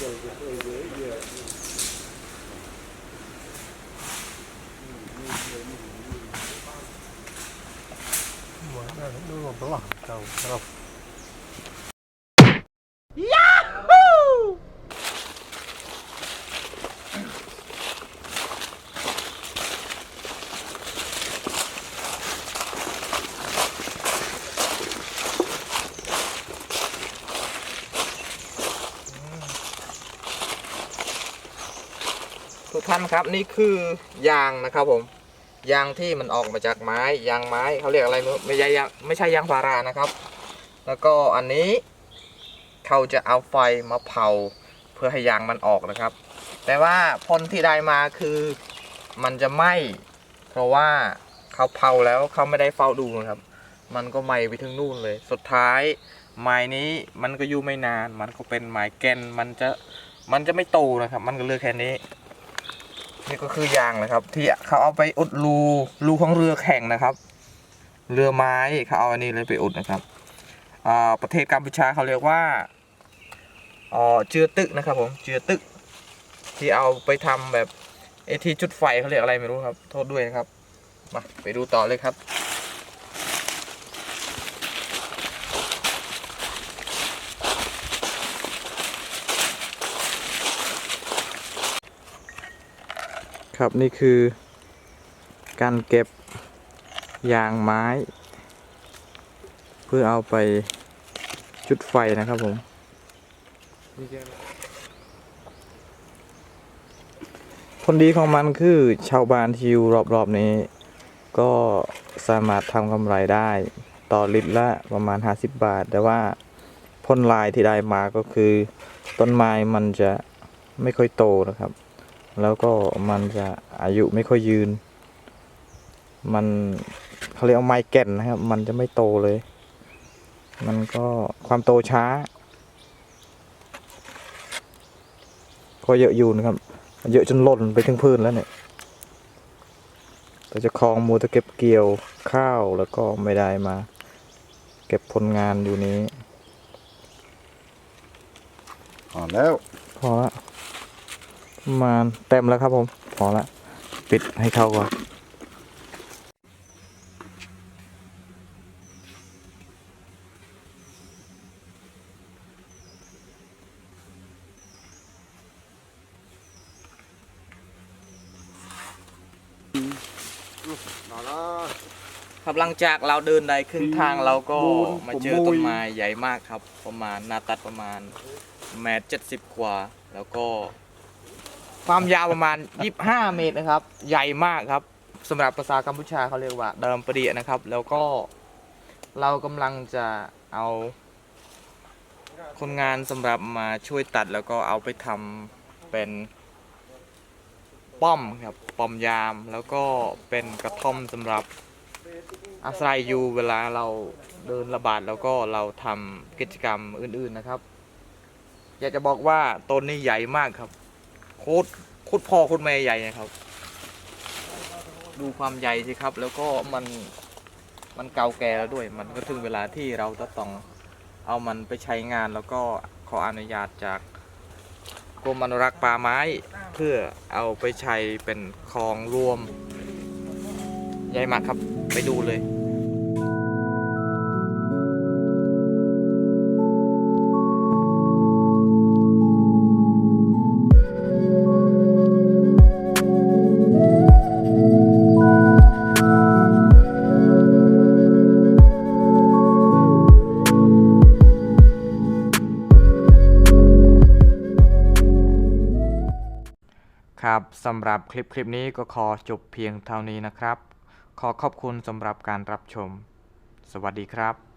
so before they yeah. Bueno, no lo blanco, pero... ทุกท่านครับนี่คือยางนะครับผมยางที่มันออกมาจากไม้ยางไม้เขาเรียกอะไรไม่รู้ไม่ใช่ยางไม่ใช่ยางพารานะครับ แล้วก็อันนี้เขาจะเอาไฟมาเผาเพื่อให้ยางมันออกนะครับ แต่ว่าผลที่ได้มาคือมันจะไหม้เพราะว่าเขาเผาแล้วเขาไม่ได้เฝ้าดูนะครับ มันก็ไหม้ไปถึงนู่นเลย สุดท้ายไม้นี้มันก็อยู่ไม่นาน มันก็เป็นไม้แก่นมันจะมันจะไม่โตนะครับ มันก็เลือกแค่นี้ นี่ก็คือยางนะครับ ที่เขาเอาไปอุดรูรูของเรือแข่งนะครับ เรือไม้เขาเอาอันนี้เลยไปอุดนะครับประเทศกัมพูชาเขาเรียกว่าเจือตึกนะครับผมเจือตึก ที่เอาไปทำแบบไอที่จุดไฟเขาเรียกอะไรไม่รู้ครับ โทษด้วยนะครับมาไปดูต่อเลยครับ ครับนี่คือ การเก็บยางไม้ เพื่อเอาไปจุดไฟนะครับผมผลดีของมันคือชาวบ้านที่อยู่รอบๆนี้ ก็สามารถทำกำไรได้ ต่อลิตรละประมาณ 50 บาท แต่ว่าผลลายที่ได้มาก็คือ ต้นไม้มันจะไม่ค่อยโตนะครับ แล้วก็มันจะอายุไม่ค่อยยืน มันเขาเรียกว่าไม้แก่นนะครับ มันจะไม่โตเลย มันก็ความโตช้า ก็เยอะอยู่นะครับ เยอะจนหล่นไปถึงพื้นแล้วเนี่ยแต่เจะคลองมูจะเก็บเกี่ยวข้าวแล้วก็ไม่ได้มา เก็บผลงานอยู่นี้อ่อนแล้ว พอละประ มาเต็มแล้วครับผม พอละ ปิดให้เข้าก่อนนอแล้วครับหลังจากเราเดินได้ครึ่งทางเราก็มาเจอต้นไม้ใหญ่มากครับ ประมาณหนาตัดประมาณแมตรเจ็ดสิบกว่า แล้วก็ ความยาวประมาณ 25 เมตรนะครับ ใหญ่มากครับสำหรับภาษากัมพูชาเขาเรียกว่าเดิมประเดียนะครับ แล้วก็เรากำลังจะเอาคนงานสำหรับมาช่วยตัดแล้วก็เอาไปทำเป็นป้อมครับป้อมยามแล้วก็เป็นกระท่อมสำหรับอาศัยอยู่เวลาเราเดินระบาดแล้วก็เราทำกิจกรรมอื่นๆนะครับ อยากจะบอกว่าต้นนี้ใหญ่มากครับ โคตรโคตรพ่อโคตรแม่ใหญ่นะครับ ดูความใหญ่สิครับ แล้วก็มันมันเก่าแก่แล้วด้วย มันก็ถึงเวลาที่เราจะต้องเอามันไปใช้งานแล้วก็ขออนุญาตจากกรมอนุรักษ์ป่าไม้ เพื่อเอาไปใช้เป็นคลองรวมใหญ่มากครับไปดูเลย ครับสำหรับคลิปคลิปนี้ก็ขอจบเพียงเท่านี้นะครับ ขอขอบคุณสำหรับการรับชม สวัสดีครับ